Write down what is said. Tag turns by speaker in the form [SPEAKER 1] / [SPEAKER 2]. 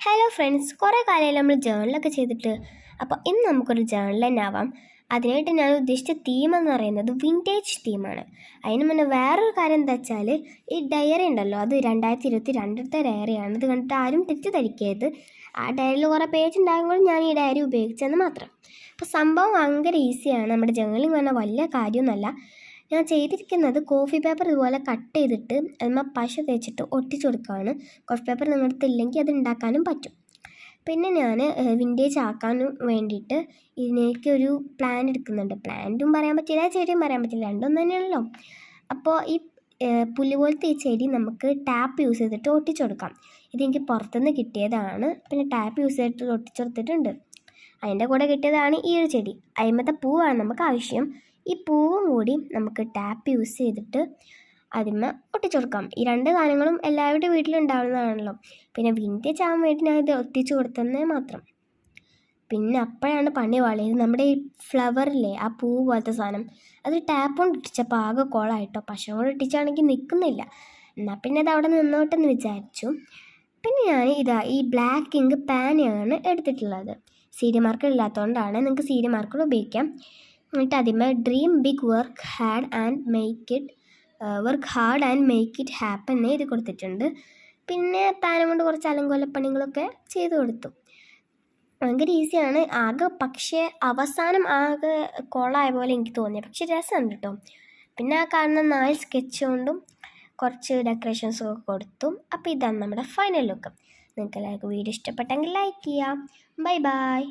[SPEAKER 1] Hello friends കുറേ കാലമായി നമ്മൾ ജേണലൊക്കെ ചെയ്തിട്ട് അപ്പോൾ ഇന്ന് നമുക്കൊരു ജേണൽ തന്നെ ആവാം. അതിനായിട്ട് ഞാൻ ഉദ്ദേശിച്ച തീം എന്ന് പറയുന്നത് വിന്റേജ് തീമാണ് അതിന് മുന്നേ വേറൊരു കാര്യം എന്താ വെച്ചാൽ ഈ ഡയറി ഉണ്ടല്ലോ അത് രണ്ടായിരത്തി ഇരുപത്തി രണ്ടത്തെ ഡയറിയാണ് ഇത് കണ്ടിട്ട് ആരും തെറ്റിദ്ധരിക്കരുത്. ആ ഡയറിയിൽ കുറേ പേജ് ഉണ്ടാകുമ്പോൾ ഞാൻ ഈ ഡയറി ഉപയോഗിച്ചതെന്ന് മാത്രം. അപ്പോൾ സംഭവം ഭയങ്കര ഈസിയാണ് നമ്മുടെ ജേണലിങ് പറഞ്ഞാൽ വലിയ കാര്യമൊന്നുമല്ല. ഞാൻ ചെയ്തിരിക്കുന്നത് കോഫി പേപ്പർ ഇതുപോലെ കട്ട് ചെയ്തിട്ട് അതിന്മേൽ പശ തേച്ചിട്ട് ഒട്ടിച്ചു കൊടുക്കുകയാണ്. കോഫി പേപ്പർ നിങ്ങളുടെ ഇല്ലെങ്കിൽ അത് ഉണ്ടാക്കാനും പറ്റും. പിന്നെ ഞാൻ വിന്റേജ് ആക്കാനും വേണ്ടിയിട്ട് ഇതിനേക്ക് ഒരു പ്ലാൻ എടുക്കുന്നുണ്ട്. പ്ലാന്റും പറയാൻ പറ്റില്ല ചെടിയും പറയാൻ പറ്റില്ല. രണ്ടും തന്നെയാണല്ലോ. അപ്പോൾ ഈ പുല്ല് പോലത്തെ ഈ ചെടി നമുക്ക് ടാപ്പ് യൂസ് ചെയ്തിട്ട് ഒട്ടിച്ചു കൊടുക്കാം. ഇതെനിക്ക് പുറത്തുനിന്ന് കിട്ടിയതാണ്. പിന്നെ ടാപ്പ് യൂസ് ചെയ്തിട്ട് ഒട്ടിച്ചു കൊടുത്തിട്ടുണ്ട്. അതിന്റെ കൂടെ കിട്ടിയതാണ് ഈ ഒരു ചെടി. അതിമത്തെ പൂവാണ് നമുക്ക് ആവശ്യം. ഈ പൂവും കൂടി നമുക്ക് ടാപ്പ് യൂസ് ചെയ്തിട്ട് അതിന്മ ഒട്ടിച്ചു കൊടുക്കാം ഈ രണ്ട് സാധനങ്ങളും എല്ലാവരുടെ വീട്ടിലുണ്ടാവുന്നതാണല്ലോ. പിന്നെ വിന്റേജ് ആകാൻ വേണ്ടി ഞാൻ ഇത് ഒട്ടിച്ചു കൊടുത്തതേ മാത്രം. പിന്നെ അപ്പോഴാണ് പണി വളയത്. നമ്മുടെ ഈ ഫ്ലവറില്ലേ ആ പൂ പോലത്തെ സാധനം. അത് ടാപ്പ് കൊണ്ട് ഒട്ടിച്ചപ്പോൾ ആകെ കോളായിട്ടോ. പശ കൊണ്ട് ഇട്ടിച്ചാണെങ്കിൽ നിൽക്കുന്നില്ല എന്നാൽ പിന്നെ അത് അവിടെ നിന്നോട്ടെന്ന് വിചാരിച്ചു. പിന്നെ ഞാൻ ഇതാ ഈ ബ്ലാക്ക് ഇങ്ക് പാനയാണ് എടുത്തിട്ടുള്ളത്. സി ഡി മാർക്കർ ഇല്ലാത്തതുകൊണ്ടാണ് നിങ്ങൾക്ക് സി ഡി മാർക്കർ ഉപയോഗിക്കാം. എന്നിട്ട് അതിന്മേൽ dream big work hard and make it work hard and make it happen എന്ന് എഴുതി കൊടുത്തിട്ടുണ്ട്. പിന്നെ പാനം കൊണ്ട് കുറച്ച് അലങ്കോലപ്പണികളൊക്കെ ചെയ്തു കൊടുത്തു. ഭയങ്കര ഈസിയാണ് ആകെ പക്ഷേ അവസാനം ആകെ കോളായ പോലെ എനിക്ക് തോന്നി പക്ഷേ രസമുണ്ട് കേട്ടോ പിന്നെ ആ കാണുന്ന നാല് സ്കെച്ച് കൊണ്ടും കുറച്ച് ഡെക്കറേഷൻസും ഒക്കെ കൊടുത്തു. അപ്പോൾ ഇതാണ് നമ്മുടെ ഫൈനൽ ലുക്ക് നിങ്ങൾക്ക് എല്ലാവർക്കും വീഡിയോ ഇഷ്ടപ്പെട്ടെങ്കിൽ ലൈക്ക് ചെയ്യാം. Bye bye